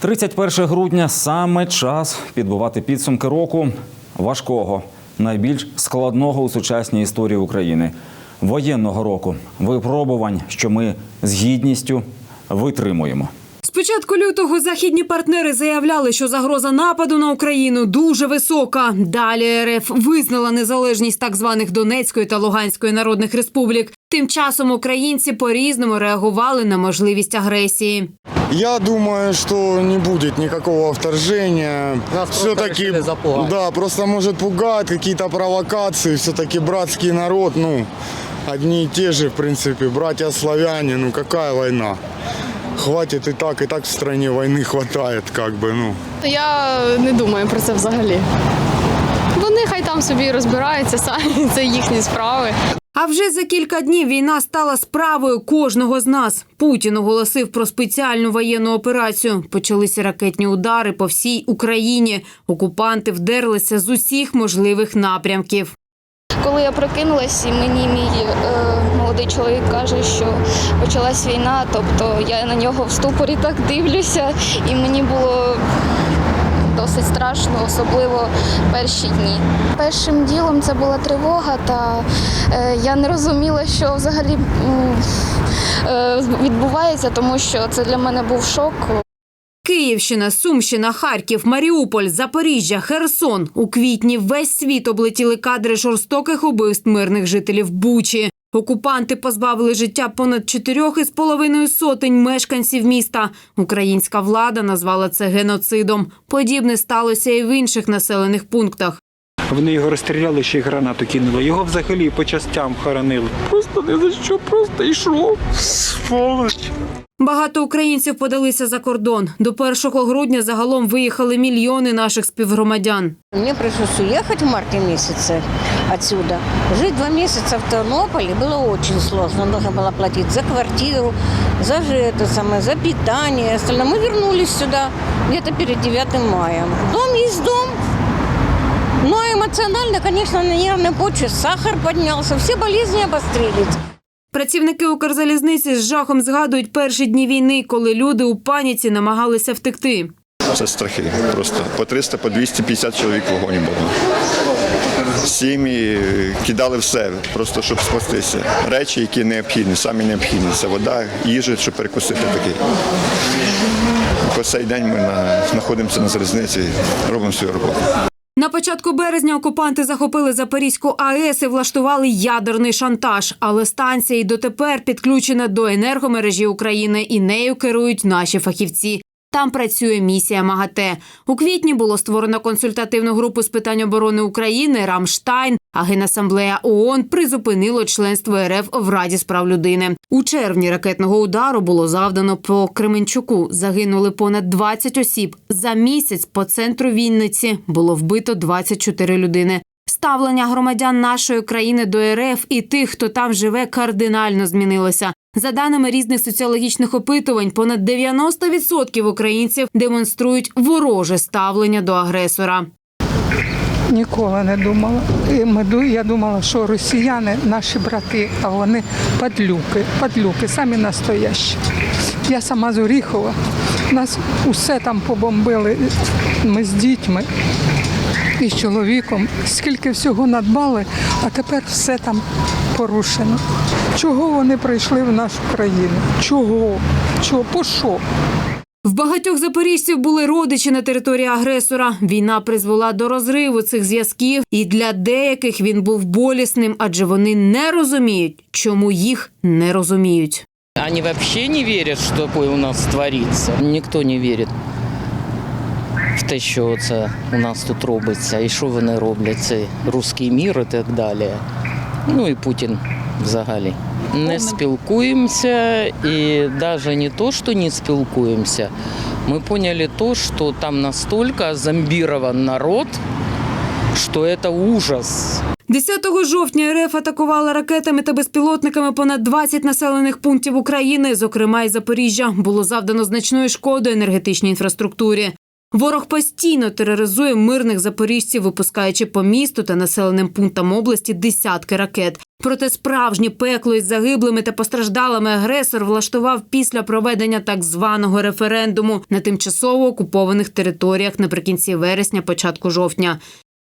31 грудня саме час підбивати підсумки року важкого, найбільш складного у сучасній історії України воєнного року. Випробувань, що ми з гідністю витримуємо. З початку лютого західні партнери заявляли, що загроза нападу на Україну дуже висока. Далі РФ визнала незалежність так званих Донецької та Луганської народних республік. Тим часом українці по-різному реагували на можливість агресії. Я думаю, что не будет никакого вторжения. Нас просто Все-таки, решили запугать. да, просто может пугать какие-то провокации. Все-таки братский народ, ну, одни и те же, в принципе, братья-славяне, ну, какая война? Хватит и так, и так в стране войны хватает, как бы, ну. Я не думаю про це взагалі. Вони хай там собі розбираються самі, це їхні справи. А вже за кілька днів війна стала справою кожного з нас. Путін оголосив про спеціальну воєнну операцію. Почалися ракетні удари по всій Україні. Окупанти вдерлися з усіх можливих напрямків. Коли я прокинулась, і мені мій е, молодий чоловік каже, що почалась війна, тобто я на нього в ступорі так дивлюся, і мені було досить страшно, особливо перші дні. Першим ділом це була тривога, та е, я не розуміла, що взагалі е, відбувається, тому що це для мене був шок. Київщина, Сумщина, Харків, Маріуполь, Запоріжжя, Херсон. У квітні весь світ облетіли кадри жорстоких убивств мирних жителів Бучі. Окупанти позбавили життя понад чотирьох із половиною сотень мешканців міста. Українська влада назвала це геноцидом. Подібне сталося і в інших населених пунктах. Вони його розстріляли, ще й гранату кинули. Його взагалі по частям хоронили. Просто не за що, просто йшов. Сволоч. Багато українців подалися за кордон. До 1 грудня загалом виїхали мільйони наших співгромадян. Мне пришлось уехать в марте месяце отсюда. Жить два месяца в Тернополе было очень сложно. Нужно было платить за квартиру, за же это самое, за питание. Остальное. Мы вернулись сюда где-то перед 9 мая. Дом есть дом. Но эмоционально, конечно, на нервной почве сахар поднялся, все болезни обострились. Працівники Укрзалізниці з жахом згадують перші дні війни, коли люди у паніці намагалися втекти. Це страхи. Просто по 300, по 250 чоловік в було. Сім'ї кидали все, просто щоб спастися. Речі, які необхідні, самі необхідні. Це вода, їжа, щоб перекусити таке. По цей день ми знаходимося на залізниці, робимо свою роботу. На початку березня окупанти захопили Запорізьку АЕС і влаштували ядерний шантаж. Але станція й дотепер підключена до енергомережі України і нею керують наші фахівці. Там працює місія МАГАТЕ. У квітні було створено консультативну групу з питань оборони України Рамштайн. А Генасамблея ООН призупинило членство РФ в Раді справ людини. У червні ракетного удару було завдано по Кременчуку. Загинули понад 20 осіб. За місяць по центру Вінниці було вбито 24 людини. Ставлення громадян нашої країни до РФ і тих, хто там живе, кардинально змінилося. За даними різних соціологічних опитувань, понад 90% українців демонструють вороже ставлення до агресора. Ніколи не думала. Я думала, що росіяни наші брати, а вони падлюки, падлюки, самі настоящі. Я сама з Оріхова. Нас усе там побомбили. Ми з дітьми і з чоловіком. Скільки всього надбали, а тепер все там порушено. Чого вони прийшли в нашу країну? Чого? Чого? По що? В багатьох запоріжців були родичі на території агресора. Війна призвела до розриву цих зв'язків, і для деяких він був болісним, адже вони не розуміють, чому їх не розуміють. Они вообще не верят, что такое у нас творится. Ніхто не вірить в те, що це у нас тут робиться, і що вони роблять, це руський мір і так далі. Ну і Путін взагалі. Не спілкуємося, і навіть не то, що не спілкуємося, ми поняли то, що там настільки зомбірован народ, що це ужас. 10 жовтня РФ атакувала ракетами та безпілотниками понад 20 населених пунктів України, зокрема і Запоріжжя. Було завдано значної шкоди енергетичній інфраструктурі. Ворог постійно тероризує мирних запоріжців, випускаючи по місту та населеним пунктам області десятки ракет. Проте справжнє пекло із загиблими та постраждалими агресор влаштував після проведення так званого референдуму на тимчасово окупованих територіях наприкінці вересня, початку жовтня.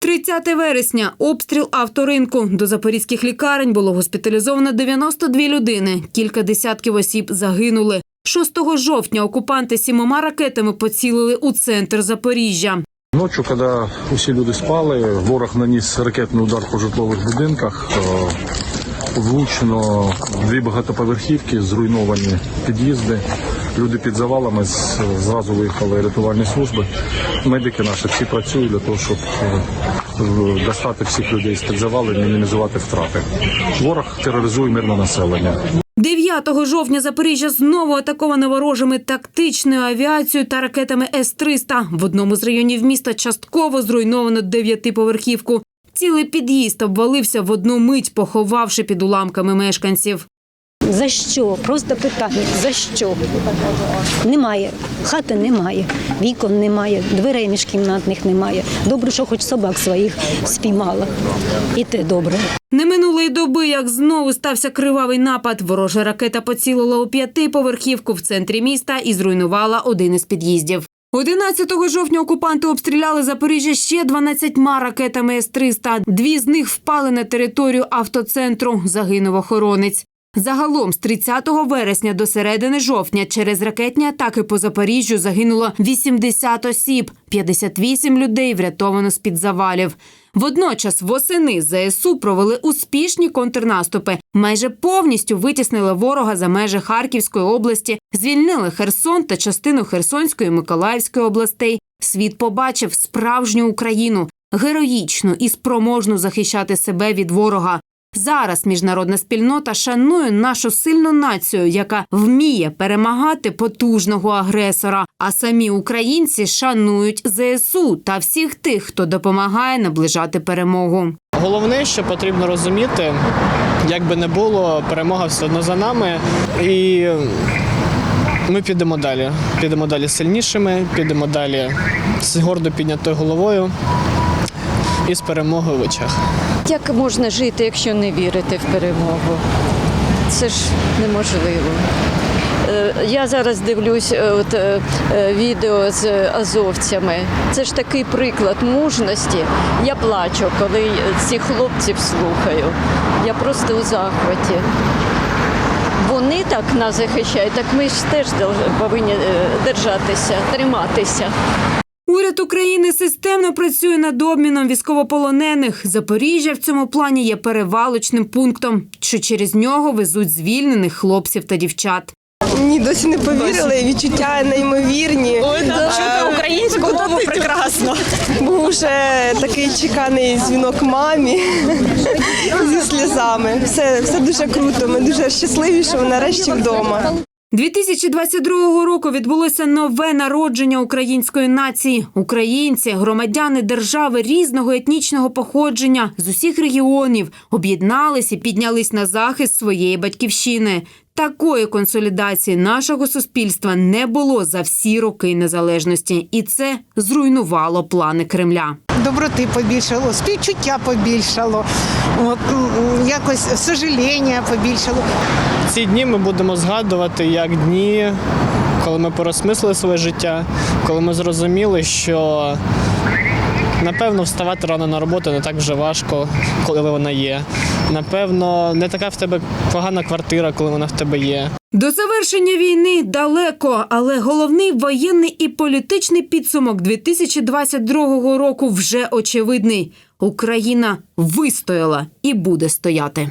30 вересня обстріл авторинку. До запорізьких лікарень було госпіталізовано 92 людини. Кілька десятків осіб загинули. 6 жовтня окупанти сімома ракетами поцілили у центр Запоріжжя. Ночі, коли усі люди спали, ворог наніс ракетний удар по житлових будинках. Влучено дві багатоповерхівки, зруйновані під'їзди. Люди під завалами зразу виїхали рятувальні служби. Медики наші всі працюють для того, щоб е, достати всіх людей з під завалів мінімізувати втрати. Ворог тероризує мирне населення. 9 жовтня Запоріжжя знову атаковане ворожими тактичною авіацією та ракетами С-300. В одному з районів міста частково зруйновано дев'ятиповерхівку. Цілий під'їзд обвалився в одну мить, поховавши під уламками мешканців. За що? Просто питання, за що? Немає. Хати немає, вікон немає, дверей міжкімнатних немає. Добре, що хоч собак своїх спіймала. І те добре. Не минулої доби, як знову стався кривавий напад. Ворожа ракета поцілила у п'ятиповерхівку в центрі міста і зруйнувала один із під'їздів. 11 жовтня окупанти обстріляли Запоріжжя ще 12 ракетами С-300. Дві з них впали на територію автоцентру. Загинув охоронець. Загалом з 30 вересня до середини жовтня через ракетні атаки по Запоріжжю загинуло 80 осіб, 58 людей врятовано з-під завалів. Водночас восени ЗСУ провели успішні контрнаступи. Майже повністю витіснили ворога за межі Харківської області, звільнили Херсон та частину Херсонської і Миколаївської областей. Світ побачив справжню Україну, героїчну і спроможну захищати себе від ворога. Зараз міжнародна спільнота шанує нашу сильну націю, яка вміє перемагати потужного агресора. А самі українці шанують ЗСУ та всіх тих, хто допомагає наближати перемогу. Головне, що потрібно розуміти, як би не було, перемога все одно за нами. І ми підемо далі. Підемо далі сильнішими, підемо далі з гордо піднятою головою і з перемогою в очах. Як можна жити, якщо не вірити в перемогу? Це ж неможливо. Е, Я зараз дивлюсь е, от, е, відео з азовцями. Це ж такий приклад мужності. Я плачу, коли цих хлопців слухаю. Я просто у захваті. Вони так нас захищають, так ми ж теж повинні держатися, триматися. Уряд України системно працює над обміном військовополонених. Запоріжжя в цьому плані є перевалочним пунктом, що через нього везуть звільнених хлопців та дівчат. Ні, досі не повірили. Відчуття неймовірні. Ой, Чути українську мову прекрасно. Був вже такий чеканий дзвінок мамі зі сльозами. Все, все дуже круто. Ми дуже щасливі, що ми нарешті вдома. 2022 року відбулося нове народження української нації. Українці, громадяни держави різного етнічного походження з усіх регіонів об'єднались і піднялись на захист своєї батьківщини. Такої консолідації нашого суспільства не було за всі роки незалежності, і це зруйнувало плани Кремля. Доброти побільшало, співчуття побільшало, от, якось сожаління побільшало. Ці дні ми будемо згадувати як дні, коли ми порозмислили своє життя, коли ми зрозуміли, що напевно вставати рано на роботу не так вже важко, коли вона є. Напевно, не така в тебе погана квартира, коли вона в тебе є. До завершення війни далеко, але головний воєнний і політичний підсумок 2022 року вже очевидний. Україна вистояла і буде стояти.